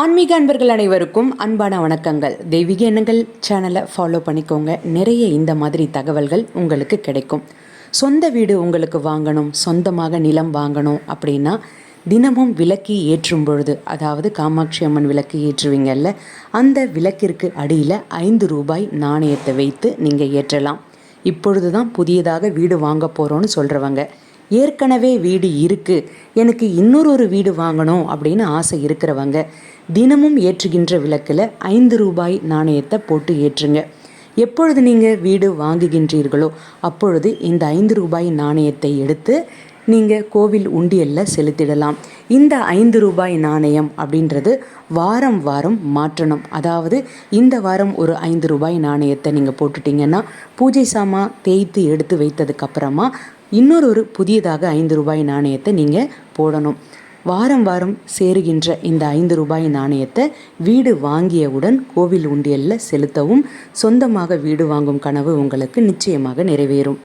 ஆன்மீக அன்பர்கள் அனைவருக்கும் அன்பான வணக்கங்கள். தெய்வீக எண்ணங்கள் சேனலை ஃபாலோ பண்ணிக்கோங்க. நிறைய இந்த மாதிரி தகவல்கள் உங்களுக்கு கிடைக்கும். சொந்த வீடு உங்களுக்கு வாங்கணும். சொந்தமாக நிலம் வாங்கணும் அப்படின்னா தினமும் விளக்கு ஏற்றும் பொழுது அதாவது காமாட்சி அம்மன் விளக்கு ஏற்றுவீங்கல்ல அந்த விளக்கிற்கு அடியில் ஐந்து ரூபாய் நாணயத்தை வைத்து நீங்கள் ஏற்றலாம். இப்பொழுது தான் புதியதாக வீடு வாங்க போகிறோன்னு சொல்கிறவங்க ஏற்கனவே வீடு இருக்குது எனக்கு இன்னொரு ஒரு வீடு வாங்கணும் அப்படின்னு ஆசை இருக்கிறவங்க தினமும் ஏற்றுகின்ற விளக்கில் ஐந்து ரூபாய் நாணயத்தை போட்டு ஏற்றுங்க. எப்பொழுது நீங்கள் வீடு வாங்குகின்றீர்களோ அப்பொழுது இந்த ஐந்து ரூபாய் நாணயத்தை எடுத்து நீங்கள் கோவில் உண்டியலில் செலுத்திடலாம். இந்த ஐந்து ரூபாய் நாணயம் அப்படின்றது வாரம் வாரம் மாற்றணும். அதாவது இந்த வாரம் ஒரு ஐந்து ரூபாய் நாணயத்தை நீங்கள் போட்டுட்டிங்கன்னா பூஜை சாமான் தேய்த்து எடுத்து வைத்ததுக்கப்புறமா இன்னொரு ஒரு புதியதாக ஐந்து ரூபாய் நாணயத்தை நீங்கள் போடணும். வாரம் வாரம் சேருகின்ற இந்த ஐந்து ரூபாய் நாணயத்தை வீடு வாங்கியவுடன் கோவில் உண்டியலில் செலுத்தவும் சொந்தமாக வீடு வாங்கும் கனவு உங்களுக்கு நிச்சயமாக நிறைவேறும்.